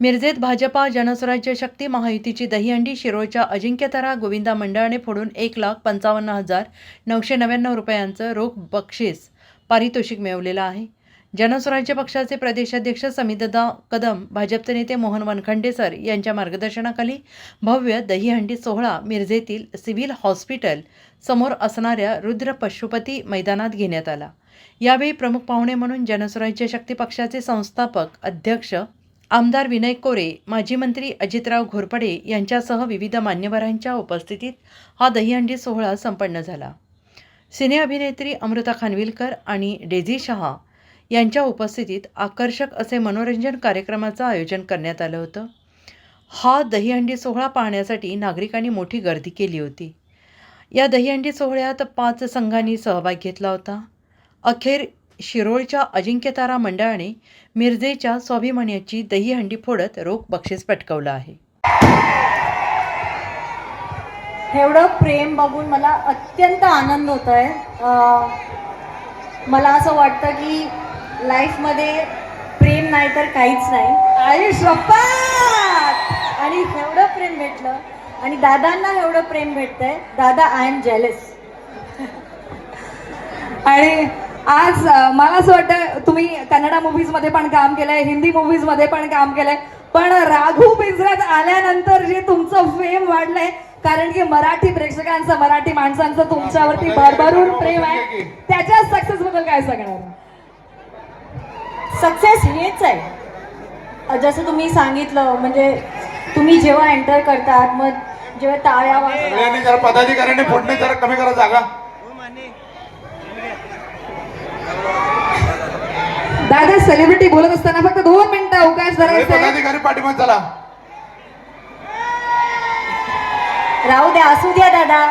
मिरजेत भाजपा जनस्वराज्य शक्ती महायुतीची दहीहंडी शिरोळच्या अजिंक्यतारा गोविंदा मंडळाने फोडून एक लाख पंचावन्न हजार नऊशे नव्याण्णव रुपयांचं रोख बक्षीस पारितोषिक मिळवलेलं आहे. जनस्वराज्य पक्षाचे प्रदेशाध्यक्ष समितदा कदम भाजपचे नेते मोहन वनखंडे सर यांच्या मार्गदर्शनाखाली भव्य दहीहंडी सोहळा मिरजेतील सिव्हिल हॉस्पिटल समोर असणाऱ्या रुद्र पशुपती मैदानात घेण्यात आला. यावेळी प्रमुख पाहुणे म्हणून जनस्वराज्य शक्ती पक्षाचे संस्थापक अध्यक्ष आमदार विनय कोरे माजी मंत्री अजितराव घोरपडे यांच्यासह विविध मान्यवरांच्या उपस्थितीत हा दहीहंडी सोहळा संपन्न झाला. सिने अभिनेत्री अमृता खानविलकर आणि डेझी शहा यांच्या उपस्थितीत आकर्षक असे मनोरंजन कार्यक्रमाचं आयोजन करण्यात आलं होतं. हा दहीहंडी सोहळा पाहण्यासाठी नागरिकांनी मोठी गर्दी केली होती. या दहीहंडी सोहळ्यात पाच संघांनी सहभाग घेतला होता. अखेर शिरोळच्या अजिंक्यतारा मंडळाने मिरजेच्या स्वाभिमान्याची दहीहंडी फोडत रोख बक्षीस पटकावलं आहे. एवढं प्रेम बघून मला अत्यंत आनंद होत आहे मला असं वाटतं की लाईफमध्ये प्रेम नाही तर काहीच नाही. आणि आणि एवढं प्रेम भेटलं. आणि दादांना एवढं प्रेम भेटतंय. दादा आय एम जेलस आणि आज मला असं वाटतं तुम्ही कन्नडा movies मध्ये पण काम केलंय हिंदी movies मध्ये पण काम केलंय पण राघू पिंजऱ्यात आल्यानंतर जे तुमचं फेम वाढलंय कारण की मराठी प्रेक्षकांचं मराठी माणसांचं तुमच्यावरती भरभरून प्रेम आहे. त्याच्या सक्सेस बद्दल काय सांगणार? सक्सेस हेच आहे. जसं तुम्ही सांगितलं म्हणजे तुम्ही जेव्हा एंटर करतात मग जेव्हा टाळ्या वाजतात. सगळ्यांनी जरा पदाधिकाऱ्यांनी फोडणी जरा कमी करा जागा दादा सेलिब्रिटी बोलत असताना फक्त दोन मिनिटं अवकाश धरायचा पाठीमध्ये चला. राहू द्या असू द्या दादा.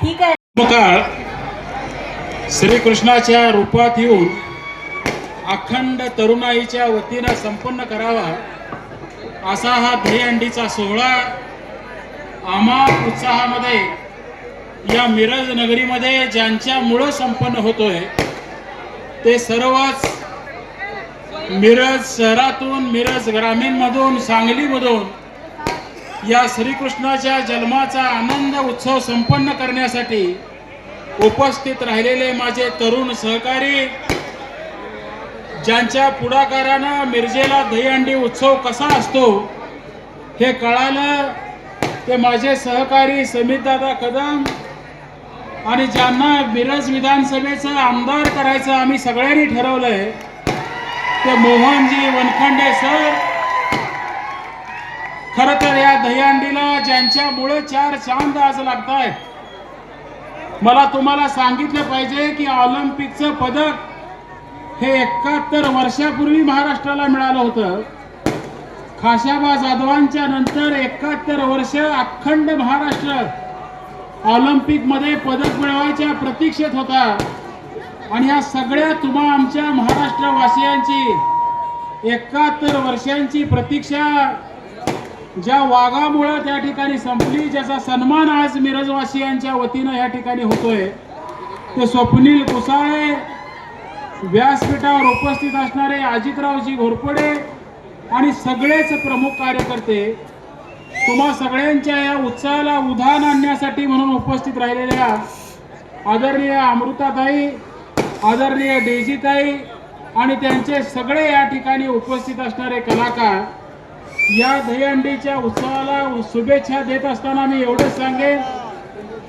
ठीक आहे. काळ श्रीकृष्णाच्या रूपात येऊन अखंड तरुणाईच्या वतीनं संपन्न करावा असा हा दहीहंडीचा सोहळा आम्हा उत्साहामध्ये या मिरज नगरीमध्ये ज्यांच्यामुळं संपन्न होतोय ते सर्वच मिरज शहरातून मिरज ग्रामीणमधून सांगलीमधून या श्रीकृष्णाच्या जन्माचा आनंद उत्सव संपन्न करण्यासाठी उपस्थित राहिलेले माझे तरुण सहकारी ज्यांच्या पुढाकारानं मिरजेला दहीहंडी उत्सव कसा असतो हे कळालं. ते माझे सहकारी समितदादा कदम आणि ज्यांना मिरज विधानसभेचं आमदार करायचं आम्ही सगळ्यांनी ठरवलंय ते मोहनजी वनखंडे सर. खर तर या दहीहंडीला ज्यांच्यामुळे चार चांद आज लागतायत मला तुम्हाला सांगितलं पाहिजे की ऑलिम्पिकचं पदक हे एकाहत्तर वर्षापूर्वी महाराष्ट्राला मिळालं होतं. खाशाबा जाधवांच्या नंतर एकाहत्तर वर्ष अखंड महाराष्ट्र ऑलिम्पिकमध्ये पदक मिळवायच्या प्रतीक्षेत होता. आणि या सगळ्या तुम्हा आमच्या महाराष्ट्रवासियांची एकाहत्तर वर्षांची प्रतीक्षा ज्या वाघामुळं त्या ठिकाणी संपली ज्याचा सन्मान आज मिरजवासियांच्या वतीनं या ठिकाणी होतोय ते स्वप्नील कुसाळे व्यासपीठावर उपस्थित असणारे अजितरावजी घोरपडे आणि सगळेच प्रमुख कार्यकर्ते तुम्हा सगळ्यांच्या या उत्साहाला उधाण आणण्यासाठी म्हणून उपस्थित राहिलेल्या आदरणीय अमृताताई आदरणीय डेजीताई आणि त्यांचे सगळे या ठिकाणी उपस्थित असणारे कलाकार या दहीहंडीच्या उत्सवाला शुभेच्छा देत असताना मी एवढंच सांगेन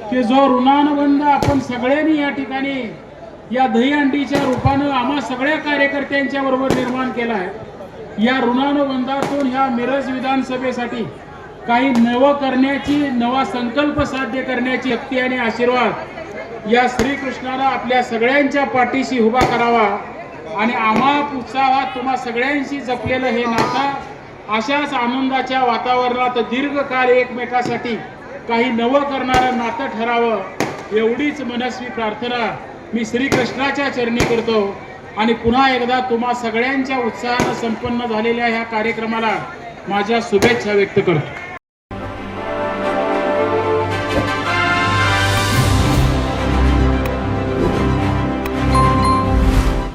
की जो ऋणानुबंध आपण सगळ्यांनी या ठिकाणी या दहीहंडीच्या रूपानं आम्हा सगळ्या कार्यकर्त्यांच्या बरोबर निर्माण केला आहे या ऋणानुबंधातून ह्या मिरज विधानसभेसाठी काही नवं करण्याची नवा संकल्प साध्य करण्याची शक्ती आणि आशीर्वाद या श्रीकृष्णाला आपल्या सगळ्यांच्या पाठीशी उभा करावा आणि आम्हा उत्साहात तुम्हा सगळ्यांशी जपलेलं हे नातं अशाच आनंदाच्या वातावरणात दीर्घकाळ एकमेकासाठी काही नवं करणारं नातं ठरावं एवढीच मनस्वी प्रार्थना मी श्रीकृष्णाच्या चरणी करतो. आणि पुन्हा एकदा तुम्हा सगळ्यांच्या उत्साहानं संपन्न झालेल्या ह्या कार्यक्रमाला माझ्या शुभेच्छा व्यक्त करतो.